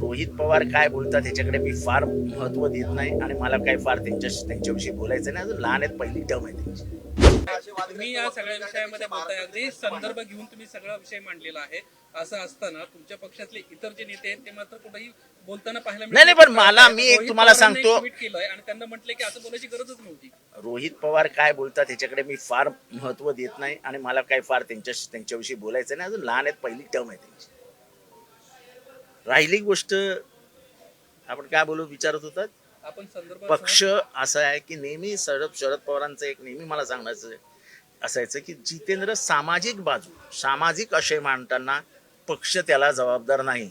रोहित पवार काय बोलतात ह्याच्याकडे मी फार महत्त्व देत नाही आणि मला काय फार त्यांच्या त्यांच्याविषयी बोलायचं नाही. अजून लहान आहेत पहिली टर्म आहे त्यांची. तुम्ही या सगळ्या विषयामध्ये बोलताय. अगदी संदर्भ घेऊन तुम्ही सगळा विषय मांडलेला आहे. असं असताना तुमच्या पक्षातले इतर जे नेते आहेत ते मात्र कुठेही बोलताना पाहायला नाही, नाही, पण मला- मी एक तुम्हाला सांगतो- आणि त्यांना म्हटलंय की असं बोलायची गरजच नव्हती. रोहित पवार काय बोलतात ह्याच्याकडे मी फार महत्त्व देत नाही आणि मला काय फार त्यांच्या त्यांच्याविषयी बोलायचं नाही. अजून लहान आहेत पहिली टर्म आहे त्यांची. राहिली गोष्ट आपण काय बोलू विचारत होतात? आपण पक्ष असा आहे की नेहमी शरद शरद पवारांचं एक नेहमी मला सांगायचं असायचं की जितेंद्र सामाजिक बाजू सामाजिक आशय मांडताना पक्ष त्याला जबाबदार नाही.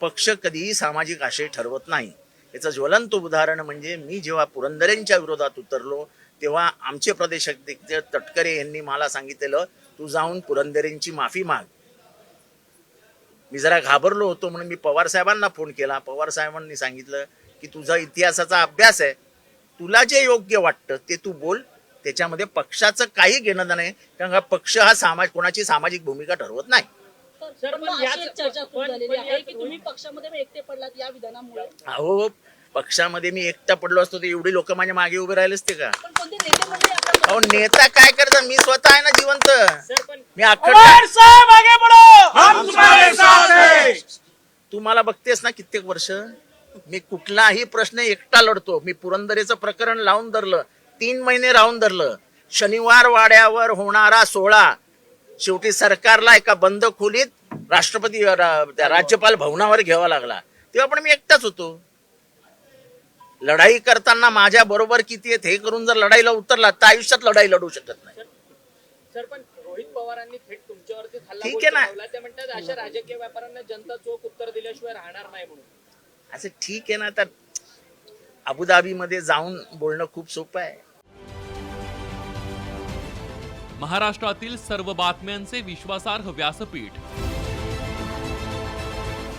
पक्ष कधीही सामाजिक आशय ठरवत नाही. याचं ज्वलंत उदाहरण म्हणजे मी जेव्हा पुरंदरेंच्या विरोधात उतरलो तेव्हा आमचे प्रदेशाध्यक्ष तटकरे यांनी मला सांगितलेलं तू जाऊन पुरंदरेंची माफी माग. मी जरा घाबरलो होतो म्हणून मी पवार साहेबांना फोन केला. पवार साहेबांनी सांगितलं की तुझा इतिहासाचा अभ्यास आहे. तुला जे योग्य वाटतं ते तू बोल. त्याच्यामध्ये पक्षाचं काही घेणं नाही. कारण का पक्ष हा समाज कोणाची सामाजिक भूमिका ठरवत नाही. सर पण अशी एक चर्चा खूप झालेली आहे की तुम्ही पक्षामध्ये एकटे पडलात या विधानामुळे? अहो पक्षामध्ये मी एकटा पडलो असतो तर एवढी लोक माझ्या मागे उभे राहिले असते का? अहो नेता काय करतात मी स्वतः आहे ना जिवंत. मी तू मला बघतेस ना कित्येक वर्ष? मी कुठलाही प्रश्न एकटा लढतो. मी पुरंदरेचं प्रकरण लावून धरलं. तीन महिने राहून धरलं. शनिवार वाड्यावर होणारा सोहळा. शेवटी सरकारला एका बंद खोलीत राष्ट्रपती रा- त्या राज्यपाल भवनावर घ्यावा लागला. तेव्हा पण मी एकटाच होतो. लढाई करताना माझ्या बरोबर किती आहेत हे करून जर लढाईला उतरला तर आयुष्यात लढाई लढू शकत नाही सर पण रोहित पवारांनी थेट तुमच्यावरती हल्ला ठीक आहे ना. चढवला. ते म्हणतात अशा राजकीय व्यापाऱ्यांना जनता चोख उत्तर दिल्याशिवाय राहणार नाही म्हणून असं ठीक आहे ना तर अबुधाबीमध्ये जाऊन बोलणं खूप सोपं आहे महाराष्ट्रातील सर्व बातम्यांचे विश्वासार्ह व्यासपीठ